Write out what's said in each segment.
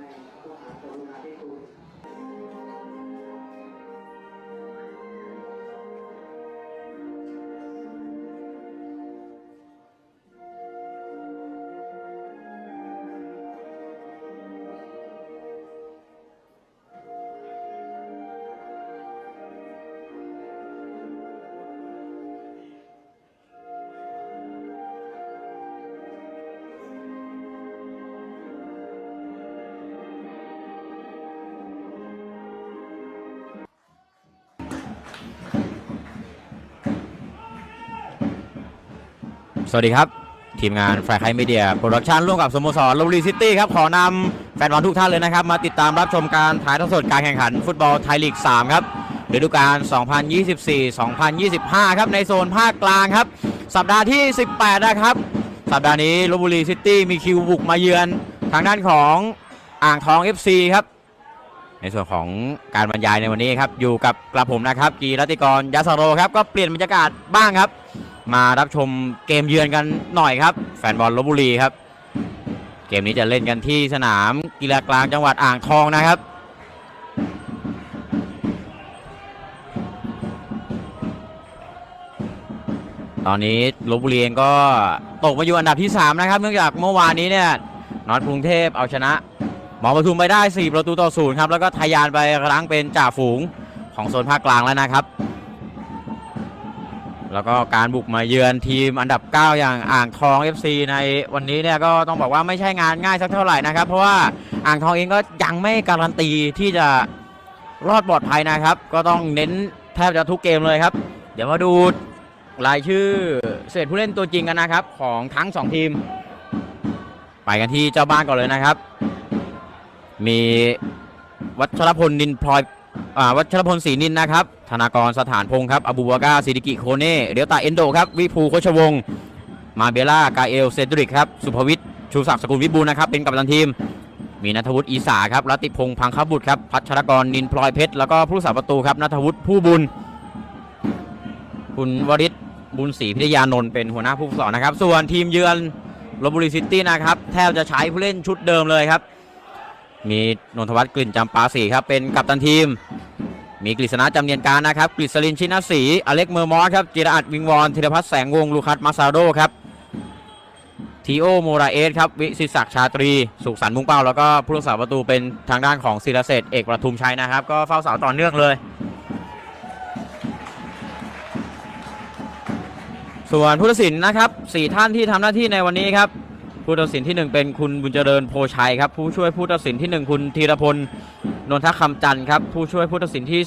ในตัวหาตั สวัสดีครับ ทีมงานแฟร์ไคมีเดียโปรดักชันร่วมกับสโมสรลบุรีซิตี้ครับ ขอนำแฟนบอลทุกท่านเลยนะครับ มาติดตามรับชมการถ่ายทอดสดการแข่งขันฟุตบอลไทยลีก 3 ครับฤดูกาล 2024-2025 ครับ ในโซนภาคกลางครับ สัปดาห์ที่ 18 นะครับ สัปดาห์นี้ลบบุรีซิตี้มีคิวบุกมาเยือนทางด้านของอ่างทอง FC ครับ ในส่วนของการบรรยายในวันนี้ครับ อยู่กับกระผมนะครับ กีรติกรยศโรครับ ก็เปลี่ยนบรรยากาศบ้างครับ มารับชมเกมเยือนกันหน่อยครับ แฟนบอลลบบุรีครับ เกมนี้จะเล่นกันที่สนามกีฬากลางจังหวัดอ่างทองนะครับตอนนี้ลบบุรีเองก็ตกมาอยู่อันดับที่ 3 นะครับ เนื่องจากเมื่อวานนี้เนี่ยนอตกรุงเทพเอาชนะ หมอปทุมไปได้ 4 ประตูต่อศูนย์ครับ แล้วก็ทะยานไปครั้งเป็นจ่าฝูงของโซนภาคกลางแล้วนะครับ แล้วก็การบุกมาเยือนทีมอันดับ 9 อย่างอ่างทอง FC ในวันนี้เนี่ยก็ต้องบอกว่าไม่ใช่งานง่ายสักเท่าไหร่นะครับ เพราะว่าอ่างทองเองก็ยังไม่การันตีที่จะรอดปลอดภัยนะครับ ก็ต้องเน้นแทบจะทุกเกมเลยครับ เดี๋ยวมาดูรายชื่อเศษผู้เล่นตัวจริงกันนะครับ ของทั้ง 2 ทีม ไปกันที่เจ้าบ้านก่อนเลยนะครับ มีวัชรพลนินพลอย วัชรพลศรีนินนะครับ ธนากรสถานพงศ์ครับอบูบากาซิดิกิโคเน่เดียวตาเอนโดครับวิภูโคชวงศ์มาเบล่ากาเอลเซนดริกครับสุภวิทย์ชูศักดิ์สกุลวิบูลนะครับเป็นกัปตันทีม มีนัทวุฒิอีสาครับรัตติพงษ์พังคบุตรครับพัชรกรนินพลอยเพชรแล้วก็ผู้สาประตูครับนัทวุฒิผู้บุญ คุณวริศบุญศรีพิทยานนท์เป็นหัวหน้าผู้ฝึกสอนนะครับ ส่วนทีมเยือนลบบุรีซิตี้นะครับแทบจะใช้ผู้เล่นชุดเดิมเลยครับ มีนนทวัฒน์กลิ่นจำปาสีครับเป็นกัปตันทีม มีกฤษณะจำเนียนการนะครับ กฤษลินชินศรีอเล็กเมอร์มอสครับจิรอัดวิงวอนธีรพัฒน์แสงวงลูคัสมาซาโดครับทีโอโมราเอสครับวิสิตศักดิ์ชาตรี สุขสันต์มุ่งเป้า แล้วก็ผู้รักษาประตูเป็นทางด้านของศิรเศษเอกประทุมชัยนะครับ ก็เฝ้าเสาต่อเนื่องเลย ส่วนผู้ตัดสินนะครับสี่ท่านที่ทำหน้าที่ในวันนี้ครับ ผู้ตัดสินที่หนึ่งเป็นคุณบุญเจริญโพชัยครับผู้ช่วยผู้ตัดสินที่หนึ่งคุณธีรพลนนทคำจันทร์ครับผู้ช่วยผู้ตัดสินที่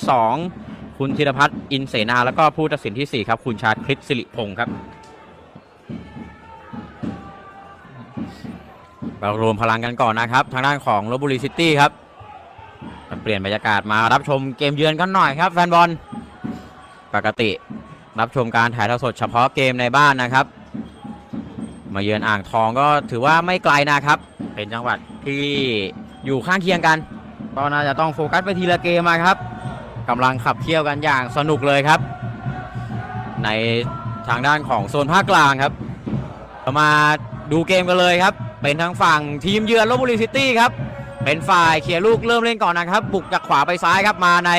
2 คุณธีรพัฒน์อินเสนา แล้วก็ผู้ตัดสินที่ 4 ครับ คุณชาติคลิปสิริพงศ์ครับเรารวมพลังกันก่อนนะครับ ทางด้านของลบบุรีซิตี้ครับเปลี่ยนบรรยากาศมารับชมเกมเยือนกันหน่อยครับ แฟนบอลปกติรับชมการถ่ายทอดสดเฉพาะเกมในบ้านนะครับ มาเยือนอ่างทองก็ถือว่าไม่ไกลนะครับ เป็นจังหวัดที่อยู่ข้างเคียงกันก็น่าจะต้องโฟกัสไปทีละเกมมาครับกำลังขับเคี่ยวกันอย่างสนุกเลยครับ ในทางด้านของโซนภาคกลางครับมาดูเกมกันเลยครับ เป็นทางฝั่งทีมเยือนลบบุรีซิตี้ครับ เป็นฝ่ายเคลียร์ลูกเริ่มเล่นก่อนนะครับ บุกจากขวาไปซ้ายครับมาใน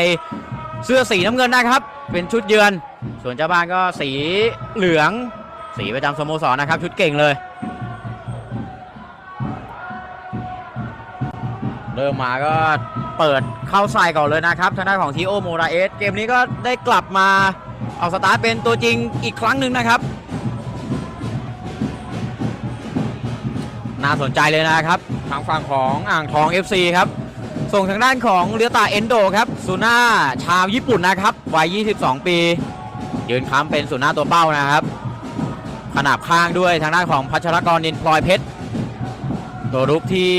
เสื้อสีน้ำเงินนะครับ เป็นชุดเยือน ส่วนเจ้าบ้านก็สีเหลือง สีประจำสโมสรนะครับ ชุดเก่งเลย เริ่มมาก็เปิดเข้าใส่ก่อนเลยนะครับ ทางด้านของทีโอโมราเอสเกมนี้ก็ได้กลับมาเอาสตาร์เป็นตัวจริงอีกครั้งหนึ่งนะครับ น่าสนใจเลยนะครับ ทางฝั่งของอ่างทอง FC ครับ ส่งทางด้านของเรียตาเอนโดครับซูน่าชาวญี่ปุ่นนะครับวัย 22 ปี ยืนค้ำเป็นซูน่าตัวเป้านะครับ ขนาบข้างด้วยทางด้านของพัชรกรนินพลอยเพชรตัวรุกที่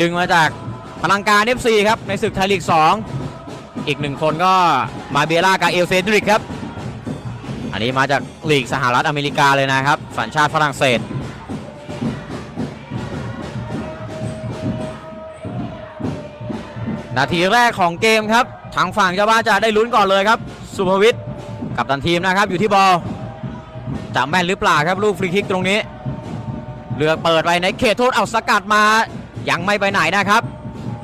ดึงมาจากพลังการ FC ครับในศึกไทยลีก 2 อีกหนึ่งคนก็มาเบล่ากาเอลเซดริกครับ อันนี้มาจากลีกสหรัฐอเมริกาเลยนะครับ สัญชาติฝรั่งเศสนาทีแรกของเกมครับ ทางฝั่งเจ้าบ้านจะได้ลุ้นก่อนเลยครับ สุภวิทย์กับตันทีมนะครับอยู่ที่บอล จะแม่นหรือเปล่าครับลูกฟรีคิกตรงนี้เลือเปิดไปในเขตโทษเอาสกัดมา ยังไม่ไปไหนนะครับ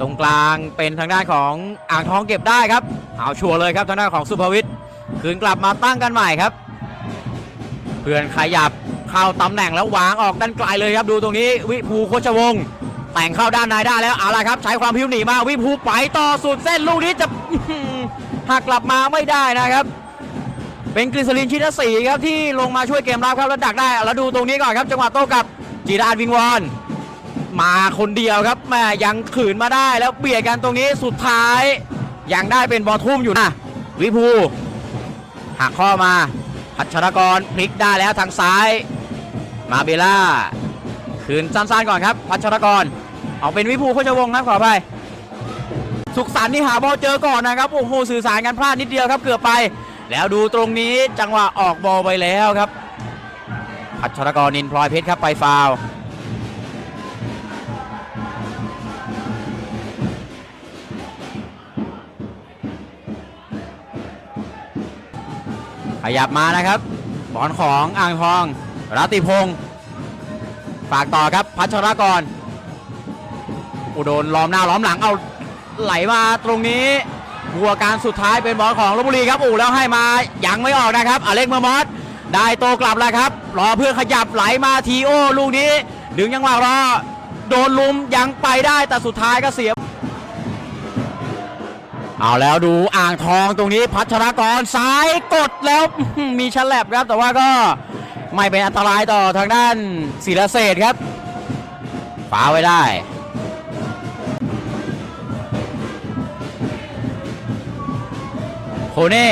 ตรงกลางเป็นทางด้านของอ่างทองเก็บได้ครับเอาชัวร์เลยครับทางด้านของสุภวิทย์คืนกลับมาตั้งกันใหม่ครับ เพื่อนขยับเข้าตำแหน่งแล้ววางออกด้านไกลเลยครับดูตรงนี้วิภูโคชวงศ์แต่งเข้าด้านในได้แล้วอาละครับ ใช้ความพิ้วหนีมาวิภูไปต่อสุดเส้นลูกนี้จะหักกลับมาไม่ได้นะครับ เป็นกฤษลินชินศรีครับที่ลงมาช่วยเกมรับครับแล้วดักได้แล้วดูตรงนี้ก่อนครับจังหวะโต้กับจีรานวิงวอนมาคนเดียวครับแม่ยังขืนมาได้แล้วเบียดกันตรงนี้สุดท้าย ยังได้เป็นบอลทุ่มอยู่นะวิภูหักข้อมาพัชรกรพลิกได้แล้วทางซ้าย มาเบล่าคืนสั้นๆก่อนครับ พัชรกร เอาเป็นวิภูโคชวงครับขออภัยสุขสันต์นี่หาบอลเจอก่อนนะครับโอ้โหสื่อสารกันพลาดนิดเดียวครับเกือบไป แล้วดูตรงนี้จังหวะออกบอลไปแล้วครับ พัชรกรนินพลอยเพชรครับไปฟาวขยับมานะครับ บอลของอ่างทอง รัตติพงศ์ฝากต่อครับพัชรกรอุดนล้อมหน้าล้อมหลังเอาไหลมาตรงนี้ หัวการสุดท้ายเป็นบอลของลบบุรีครับอู่แล้วให้มายังไม่ออกนะครับอเล็กเมอร์มอสได้โตกลับแล้วครับ รอเพื่อขยับไหลมาทีโอลูกนี้ดึงยังหวะรอโดนลุมยังไปได้แต่สุดท้ายก็เสียเอาแล้วดูอ่างทองตรงนี้พัชรกรซ้ายกดแล้วมีฉลับครับ แต่ว่าก็ไม่เป็นอันตรายต่อทางด้านศิลเศษครับฝาไว้ได้ เน่